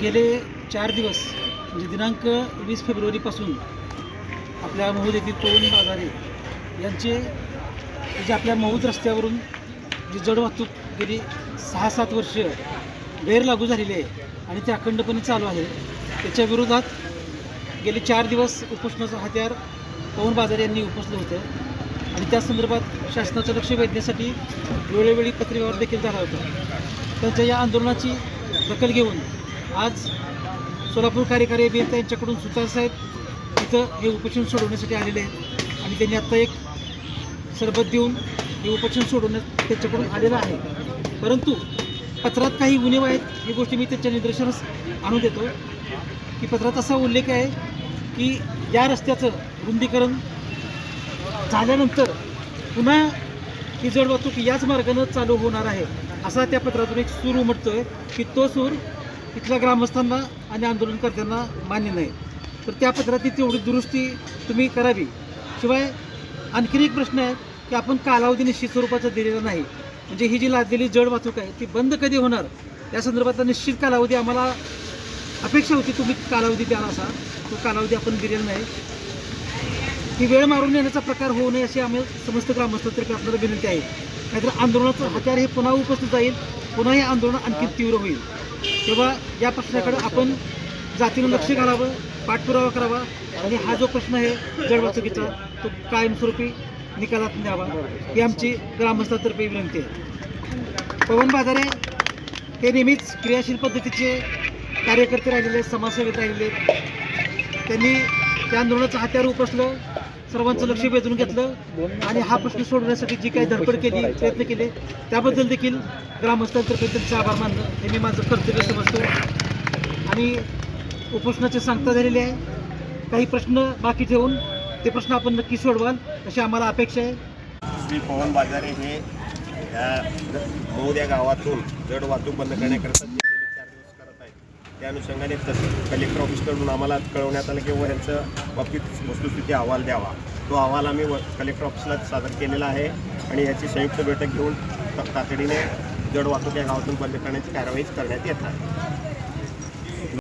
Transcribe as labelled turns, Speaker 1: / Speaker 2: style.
Speaker 1: गेले चार दिवस म्हणजे दिनांक वीस फेब्रुवारीपासून आपल्या महूद येथील पवन बाजारे यांचे जे आपल्या महूद रस्त्यावरून जी जड वाहतूक गेली सहा सात वर्ष गैर लागू झालेली आहे आणि ते अखंडपणे चालू आहे त्याच्या विरोधात गेले चार दिवस उपोषणाचं हत्यार पवन बाजार यांनी उपसलं होतं. आणि त्या संदर्भात शासनाचं लक्ष वेधण्यासाठी वेळोवेळी पत्रव्यवहार देखील झाला होता. त्यांच्या या आंदोलनाची दखल घेऊन आज सोलापूर कार्यकारी अभियंता यांच्याकडून सुतारसाहेब इथं हे उपोषण सोडवण्यासाठी आलेले आहेत. आणि त्यांनी आत्ता एक सरबत देऊन हे उपोषण सोडवण्यात त्यांच्याकडून आलेलं आहे. परंतु पत्रात काही गुन्हेव आहेत ही गोष्टी मी त्यांच्या निदर्शनास आणून देतो. की पत्रात असा उल्लेख आहे की या रस्त्याचं रुंदीकरण झाल्यानंतर पुन्हा ही जड वाहतूक याच मार्गानं चालू होणार आहे असा त्या पत्रातून एक सूर उमटतोय की तो सूर इथल्या ग्रामस्थांना आणि आंदोलनकर्त्यांना मान्य नाही. तर त्या पत्रातली तेवढी दुरुस्ती तुम्ही करावी. शिवाय आणखीन एक प्रश्न आहे की आपण कालावधी निश्चित स्वरूपाचा दिलेला नाही. म्हणजे ही जी लादलेली जड वाहतूक आहे ती बंद कधी होणार? या संदर्भातला निश्चित कालावधी आम्हाला अपेक्षा होती तुम्ही कालावधी द्याल असा. तो कालावधी आपण दिलेला नाही. ही वेळ मारून नेण्याचा प्रकार होऊ नये अशी आम्ही समस्त ग्रामस्थांतर्फे आपल्याला विनंती आहे. नाहीतर आंदोलनाचं हत्यार हे पुन्हा उपस्थित जाईल. पुन्हा हे आंदोलन आणखी तीव्र होईल. तेव्हा या प्रश्नाकडे आपण जातीनं लक्ष घालावं पाठपुरावा करावा आणि हा जो प्रश्न आहे जड तो कायमस्वरूपी निकालात न्यावा ही आमची ग्रामस्थांतर्फे विनंती आहे. पवन बाजारे हे नेहमीच क्रियाशील पद्धतीचे कार्यकर्ते राहिलेले आहेत समाजसेवेत राहिलेले त्यांनी त्या आंदोलनाचं हत्यार उपसलं सर्वांचं लक्ष वेधून घेतलं आणि हा प्रश्न सोडवण्यासाठी जी काही धडपड केली प्रयत्न केले त्याबद्दल देखील ग्रामस्थांतर्फे त्यांचे आभार मानलं हे मी माझं कर्तव्य समजतो. आणि उपोषणाचे सांगता झालेली आहे. काही प्रश्न बाकी ठेवून ते प्रश्न आपण नक्की सोडवाल अशी आम्हाला अपेक्षा आहे.
Speaker 2: श्री पवन बाजारे हे या गावातून जड वाहतूक बंद करण्याकरता त्या अनुषंगाने तसं कलेक्टर ऑफिसकडून आम्हाला कळवण्यात आलं की व बाबतीत वस्तुस्थिती अहवाल द्यावा. तो अहवाल आम्ही व कलेक्टर ऑफिसला सादर केलेला आहे आणि याची संयुक्त बैठक घेऊन तातडीने जड वाहतूक या गावातून बंद करण्याची कारवाई करण्यात येत आहे.